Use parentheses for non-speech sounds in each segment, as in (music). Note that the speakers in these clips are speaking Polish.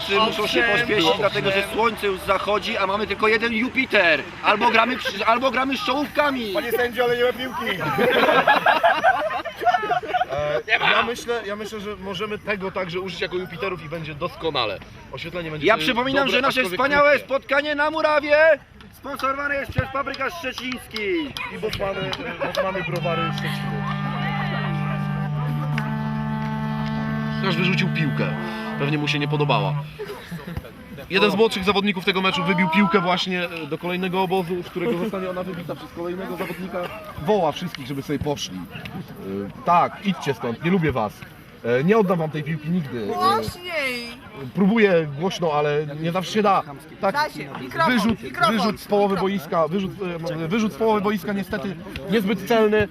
Chłopcy muszą się pośpieszyć, dlatego że słońce już zachodzi, a mamy tylko jeden Jupiter. Albo gramy, albo gramy z czołówkami. Panie sędzio, ale nie ma piłki. (laughs) E, ja, myślę, ja myślę, że możemy tego także użyć jako Jupiterów i będzie doskonale. Oświetlenie będzie Ja przypominam, dobre, że nasze aczkolwiek wspaniałe krótkie. spotkanie na Murawie sponsorowane jest przez Paprykarz Szczeciński. I Bosmany, Bosmany browary Szczecinu. Ktoś wyrzucił piłkę. Pewnie mu się nie podobała. Jeden z młodszych zawodników tego meczu wybił piłkę właśnie e, do kolejnego obozu, z którego zostanie ona wybita przez kolejnego zawodnika. Woła wszystkich, żeby sobie poszli. E, Tak, idźcie stąd, nie lubię was. E, Nie oddam wam tej piłki nigdy. Głośniej! Próbuję głośno, ale nie zawsze się da. Tak, Da się. Mikrofon, wyrzut, mikrofon, wyrzut z połowy mikrofon. boiska, wyrzut, e, wyrzut z połowy boiska niestety niezbyt celny.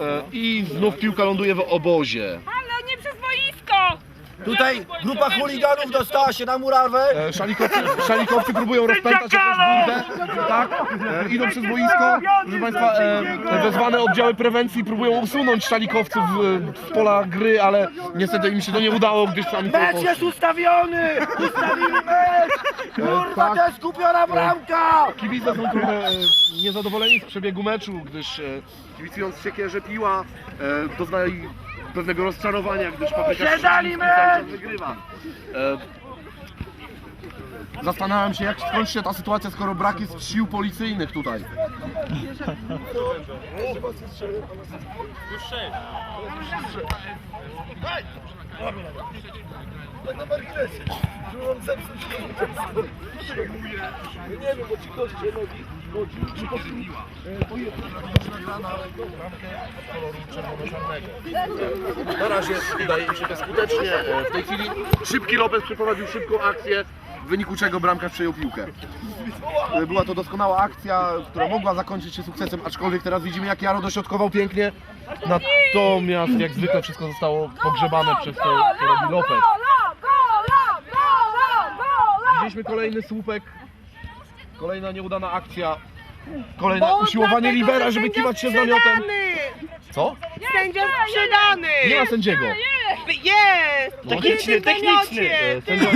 E, I znów piłka ląduje w obozie. Ale nie przez boisko! Tutaj grupa chuliganów dostała się na Murawę. E, Szalikowcy, szalikowcy próbują rozpętać jakąś burdę, tak? E, idą przez boisko. Proszę Państwa, e, wezwane oddziały prewencji próbują usunąć szalikowców e, z pola gry, ale niestety im się to nie udało, gdyż sami Mecz jest ustawiony! Ustawili mecz! Kurwa, tak. to jest kupiona bramka! Kibice są trochę e, niezadowoleni z przebiegu meczu, gdyż e, kibicując siekierze piła e, doznali pewnego rozczarowania, gdyż papryka Przedali Szczeciński cały czas wygrywa. E, Zastanawiam się, jak skończy się ta sytuacja, skoro brak jest sił policyjnych tutaj. Na razie udaje im się to skutecznie. E, W tej chwili szybki Lopez przeprowadził szybką akcję, w wyniku czego bramkarz przejął piłkę. E, Była to doskonała akcja, która mogła zakończyć się sukcesem, aczkolwiek teraz widzimy jak Jaro dośrodkował pięknie. Natomiast jak zwykle wszystko zostało pogrzebane przez to, co robi Lopez. Widzieliśmy kolejny słupek, kolejna nieudana akcja, kolejne usiłowanie Libera, żeby kiwać się z namiotem. Co? Sędzia sprzedany! Nie ma sędziego. Jest! No. Techniczny, techniczny! E, Sędzia,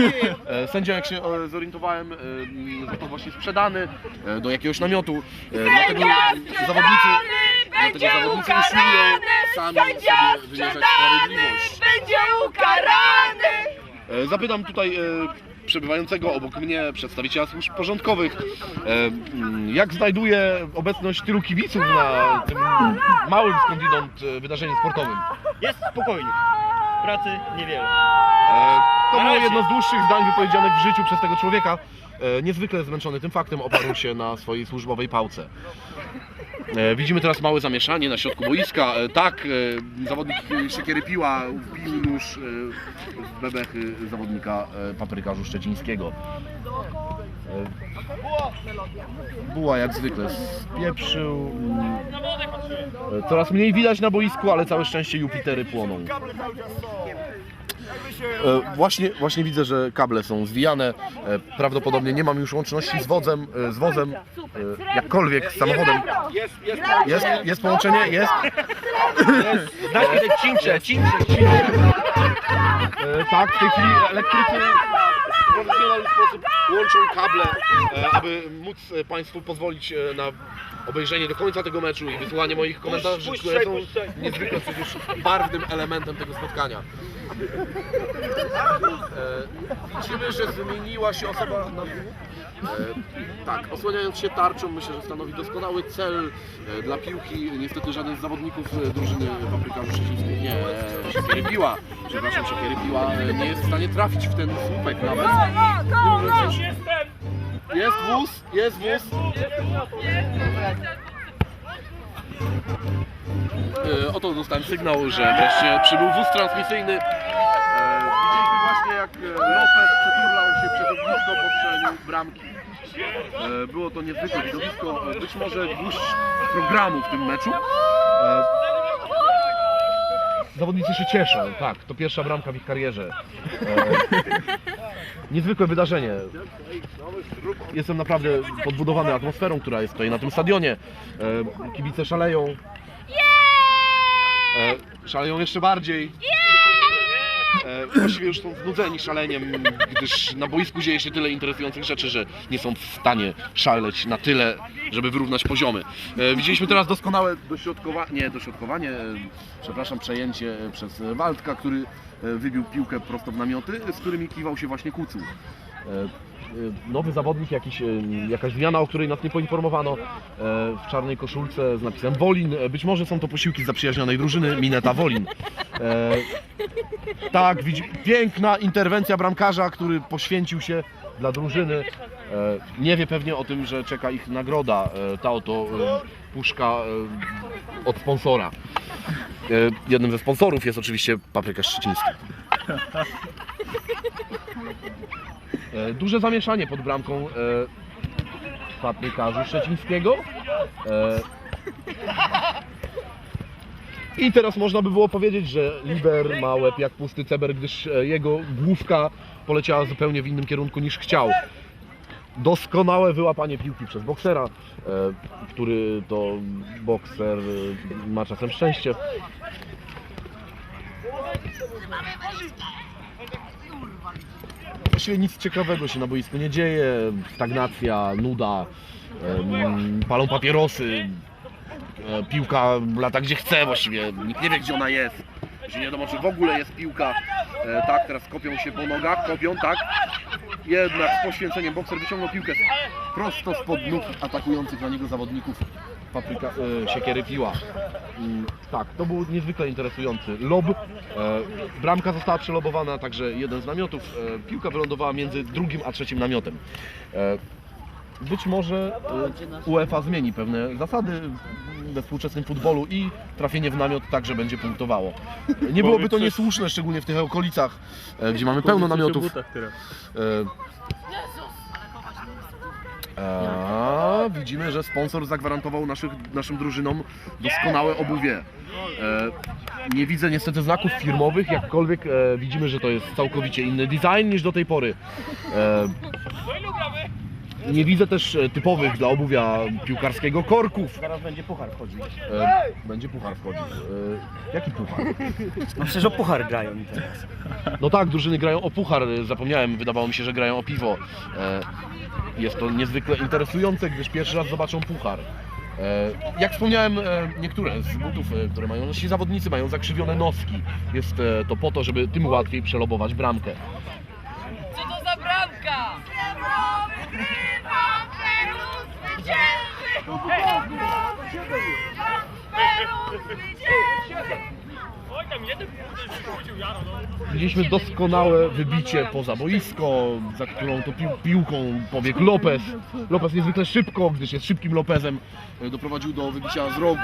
e, sędzia jak się e, zorientowałem, e, m, został właśnie sprzedany e, do jakiegoś namiotu. E, Dlatego zawodnicy, dlatego Będzie zawodnicy usiłują ukarany! sami Sędzia sobie wymierzać sprzedany! sprawiedliwość. Będzie ukarany! E, Zapytam tutaj e, przebywającego obok mnie przedstawiciela służb porządkowych, e, mm, jak znajduje obecność tylu kibiców na tym małym skądinąd e, wydarzeniu sportowym. Jest spokojnie. Pracy niewiele. E, To było jedno z dłuższych zdań wypowiedzianych w życiu przez tego człowieka. Niezwykle zmęczony tym faktem oparł się na swojej służbowej pałce. E, Widzimy teraz małe zamieszanie na środku boiska. E, Tak, e, zawodnik Siekiery Piła wbił nóż w bebechy zawodnika paprykarzu szczecińskiego. Buła jak zwykle spieprzył. Coraz mniej widać na boisku, ale całe szczęście Jupitery płoną. E, Właśnie, właśnie widzę, że kable są zwijane. E, Prawdopodobnie nie mam już łączności z wodzem, e, z wozem, jakkolwiek z samochodem. Jest, jest. Jest, jest połączenie? Jest. Znasz te cincze, cincze, E, Tak, w tej chwili elektrycy w profesjonalny sposób łączą kable, aby móc Państwu pozwolić na obejrzenie do końca tego meczu i wysłuchanie moich komentarzy, puść, które są puść, puść. niezwykle przecież barwnym elementem tego spotkania. E, Widzimy, że zmieniła się osoba na. E, tak, osłaniając się tarczą, myślę, że stanowi doskonały cel e, dla piłki. Niestety żaden z zawodników e, drużyny paprykarzu szczecińskiej nie, e, Siekiery Piła, przepraszam, Siekiery Piła e, nie jest w stanie trafić w ten słupek nawet. Gola, gola! Jest wóz, jest wóz. E, oto dostałem sygnał, że wreszcie przybył wóz transmisyjny. E, widzieliśmy właśnie jak e, Lopez przeturlał się przez ognisko po strzeleniu bramki. E, było to niezwykłe widowisko, e, być może gwóźdź programu w tym meczu. E, zawodnicy się cieszą, tak, to pierwsza bramka w ich karierze. E, niezwykłe wydarzenie. Jestem naprawdę podbudowany atmosferą, która jest tutaj na tym stadionie. E, kibice szaleją. E, szaleją jeszcze bardziej. E, właściwie już są znudzeni szaleniem, gdyż na boisku dzieje się tyle interesujących rzeczy, że nie są w stanie szaleć na tyle, żeby wyrównać poziomy. E, widzieliśmy teraz doskonałe dośrodkowanie, nie dośrodkowanie, przepraszam, przejęcie przez Waldka, który e, wybił piłkę prosto w namioty, z którymi kiwał się właśnie Kucuł. E, e, Nowy zawodnik, jakiś, e, jakaś zmiana, o której nas nie poinformowano, w czarnej koszulce z napisem Wolin. Być może są to posiłki zaprzyjaźnionej drużyny Mineta Wolin. Tak, widzi, piękna interwencja bramkarza, który poświęcił się dla drużyny. Nie wie pewnie o tym, że czeka ich nagroda, ta oto puszka od sponsora. Jednym ze sponsorów jest oczywiście Papryka Szczeciński. E, duże zamieszanie pod bramką e, paprykarzu szczecińskiego. E, I teraz można by było powiedzieć, że Liber ma łeb jak pusty ceber, gdyż e, jego główka poleciała zupełnie w innym kierunku niż chciał. Doskonałe wyłapanie piłki przez boksera, e, który to bokser e, ma czasem szczęście. Właściwie nic ciekawego się na boisku nie dzieje. Stagnacja, nuda, palą papierosy, e, piłka lata gdzie chce właściwie, nikt nie wie gdzie ona jest. Nie wiadomo czy w ogóle jest piłka. E, tak, teraz kopią się po nogach, kopią, tak. Jednak z poświęceniem bokser wyciągnął piłkę prosto spod nóg atakujących na niego zawodników papryka, e, siekiery piła. Mm, tak, to był niezwykle interesujący lob. E, bramka została przelobowana, także jeden z namiotów. E, piłka wylądowała między drugim a trzecim namiotem. E, być może e, UEFA zmieni pewne zasady we współczesnym futbolu i trafienie w namiot także będzie punktowało. Nie byłoby to niesłuszne, szczególnie w tych okolicach, e, gdzie mamy pełno namiotów. E, a, widzimy, że sponsor zagwarantował naszych, naszym drużynom doskonałe obuwie. E, nie widzę niestety znaków firmowych, jakkolwiek e, widzimy, że to jest całkowicie inny design niż do tej pory. E, nie widzę też e, typowych dla obuwia piłkarskiego korków. Zaraz będzie puchar wchodzić. E, będzie puchar wchodził. E, jaki puchar? No przecież o puchar grają mi teraz. No tak, drużyny grają o puchar, zapomniałem, wydawało mi się, że grają o piwo. E, Jest to niezwykle interesujące, gdyż pierwszy raz zobaczą puchar. E, Jak wspomniałem, e, niektóre z butów, które mają nasi zawodnicy, mają zakrzywione noski. Jest to po to, żeby tym łatwiej przelobować bramkę. Zwycięży! Europy! Europy! Europy! Widzieliśmy doskonałe wybicie poza boisko, za którą to pił, piłką pobiegł Lopez. Lopez niezwykle szybko, gdyż jest szybkim Lopezem, e, doprowadził do wybicia z rogu.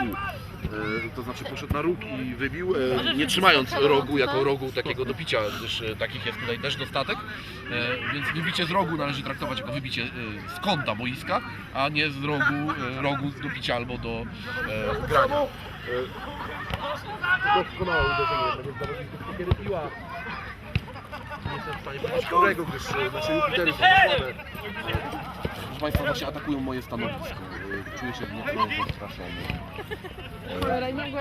E, To znaczy poszedł na róg i wybił, e, nie trzymając rogu jako rogu takiego do picia, gdyż takich jest tutaj też dostatek. Więc wybicie z rogu należy traktować jako wybicie z kąta boiska, a nie z rogu, rogu do picia albo do grania. Doskonałe uderzenie jednego z zawodników Siekiery Piła. Nie jestem w stanie powiedzieć którego, gdyż nasze Jupitery są. Proszę Państwa, właśnie atakują moje stanowisko. E, Czuję się nieco zastraszony.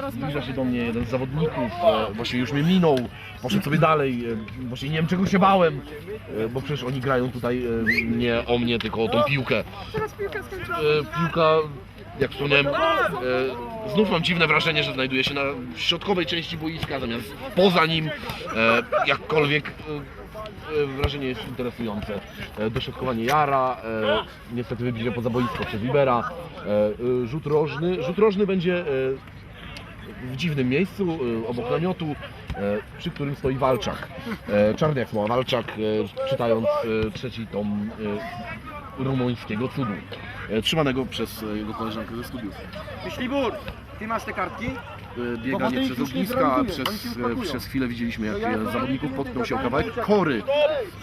E, Zbliża się do mnie jeden z zawodników, e, właśnie już mnie minął, poszedł sobie dalej, właśnie nie wiem czego się bałem, bo przecież oni grają tutaj nie o mnie, tylko o tą piłkę. E, Piłka, jak wspomniałem, znów mam dziwne wrażenie, że znajduje się na środkowej części boiska, zamiast poza nim, e, jakkolwiek e, e, wrażenie jest interesujące. E, Dośrodkowanie Jara, e, niestety wybicie poza boisko przez Libera, e, e, rzut rożny. Rzut rożny będzie e, w dziwnym miejscu, e, obok namiotu, e, przy którym stoi Walczak. E, Czarny jak smoła Walczak, e, czytając e, trzeci tom e, rumuńskiego cudu, e, trzymanego przez e, jego koleżankę ze studiów. Myślibór, ty masz te kartki? E, Bieganie przez ogniska, przez, e, przez chwilę widzieliśmy jak e, zawodników potknął się o kawałek kory.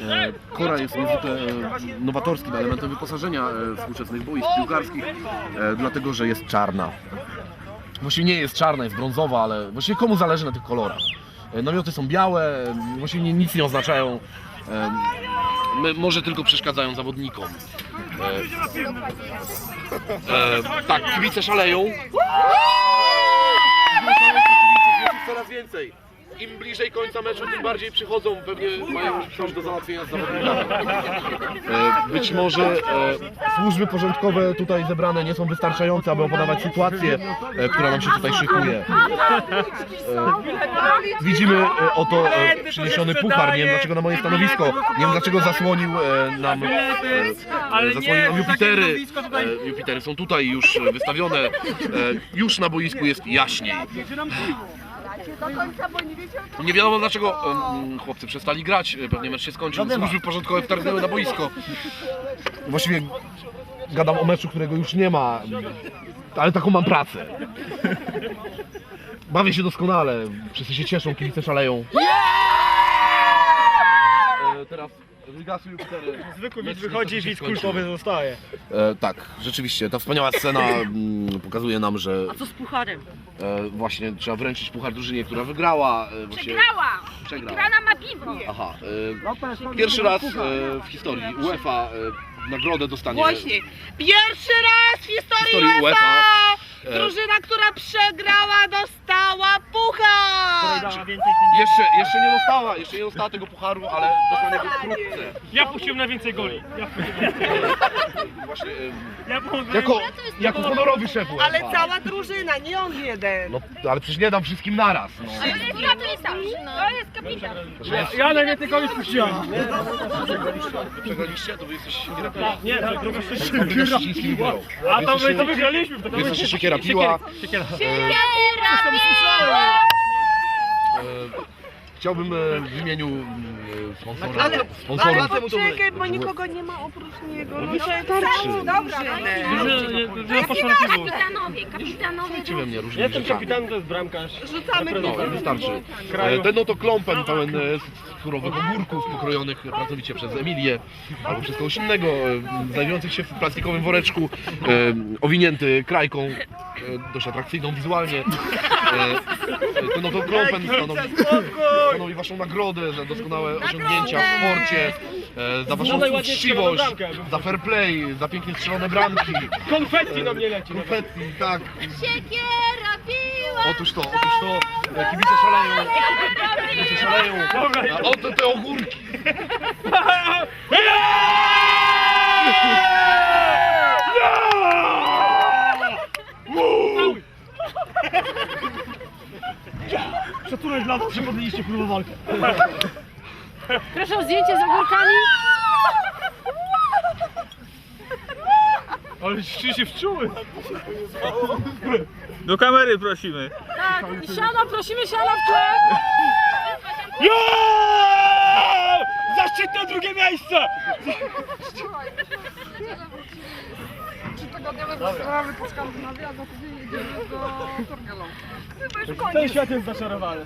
E, Kora jest niezwykle e, nowatorskim elementem wyposażenia e, współczesnych boisk piłkarskich, e, dlatego że jest czarna. Właściwie nie jest czarna, jest brązowa, ale właściwie komu zależy na tych kolorach? E, Namioty są białe, e, właściwie nie- nic nie oznaczają. e, my- Może tylko przeszkadzają zawodnikom. E, tak, kibice szaleją. Coraz więcej. Im bliżej końca meczu, tym bardziej przychodzą, pewnie mają już coś do załatwienia z zawodnikami. E, Być może e, służby porządkowe tutaj zebrane nie są wystarczające, aby opodawać sytuację, e, która nam się tutaj szykuje. E, Widzimy e, oto e, przyniesiony puchar, nie wiem dlaczego na moje stanowisko, nie wiem dlaczego zasłonił e, nam, e, zasłonił nam Jupitery. E, Jupitery są tutaj już wystawione, e, już na boisku jest jaśniej. Nie wiadomo dlaczego em, chłopcy przestali grać, e, pewnie mecz się skończył, służby porządkowe wtargnęły na boisko. Właściwie gadam o meczu, którego już nie ma, ale taką mam pracę. Bawię się doskonale, wszyscy się cieszą, kibice szaleją. E, Teraz wygasły Jupitery. Zwykły Mecz widz wychodzi, widz kultowy zostaje. E, tak, rzeczywiście, ta wspaniała scena mm, pokazuje nam, że A co z pucharem? e, właśnie trzeba wręczyć puchar drużynie, która wygrała. E, właśnie, Przegrała! Przegrała. Grana ma piwo! Aha, e, pierwszy raz e, w historii UEFA e, nagrodę dostanie. Właśnie. Pierwszy raz w historii, historii UEFA, UEFA, drużyna, która przegrała, dostała puchar! Jeszcze, jeszcze nie dostała, jeszcze nie dostała tego pucharu, ale dostanie go wkrótce. Ja puściłem na więcej goli. Ja, Właśnie, e, ja pomogłem. jako, jako honorowy szef UEFA. Ale cała drużyna, nie on jeden. No, ale przecież nie dam wszystkim naraz. No. To jest To jest kapitan! Ja, ja najwięcej goli puściłem. Przegraliście? To wy jesteście piła. Tak, Nie, to druga Druga Szczeciński wygrał. A Wy to my jesteście- to wygraliśmy. To wy jesteście siekiera piła. Siekiera. E, Chciałbym e, w imieniu e, sponsora, Ale, sponsora ale poczekaj, bo nikogo nie ma oprócz niego. No Muszę Dobra, Ja poszła na piwo. kapitanowie, kapitanowie. Dziwię mnie różnymi Jestem rzeczami. kapitanem, to jest bramkarz. Rzucamy No, piwo. wystarczy. E, Ten oto klompen pełen e, surowych ogórków pokrojonych pracowicie przez Emilię albo przez kogoś innego, e, znajdujących się w plastikowym woreczku, e, owinięty krajką e, dość atrakcyjną wizualnie. E, Ten oto klompen stanowi, stanowi waszą nagrodę za doskonałe osiągnięcia w sporcie, e, za waszą najładniej strzeloną uczciwość, bramkę. za fair play, za pięknie strzelone bramki. Konfetti na mnie leci. Konfetti, tak. Siekiera, piła! Otóż to, otóż to, e, kibice szaleją, kibice szaleją. A oto te ogórki. (laughs) Szacunek dla was, że podjęliście próbę walkę. Proszę o zdjęcie z ogórkami. Ale ci się wczuły. Do kamery prosimy. Tak, siano, prosimy siano w tle. Jo! Zaszczytne drugie miejsce! Ten świat jest zaczarowany.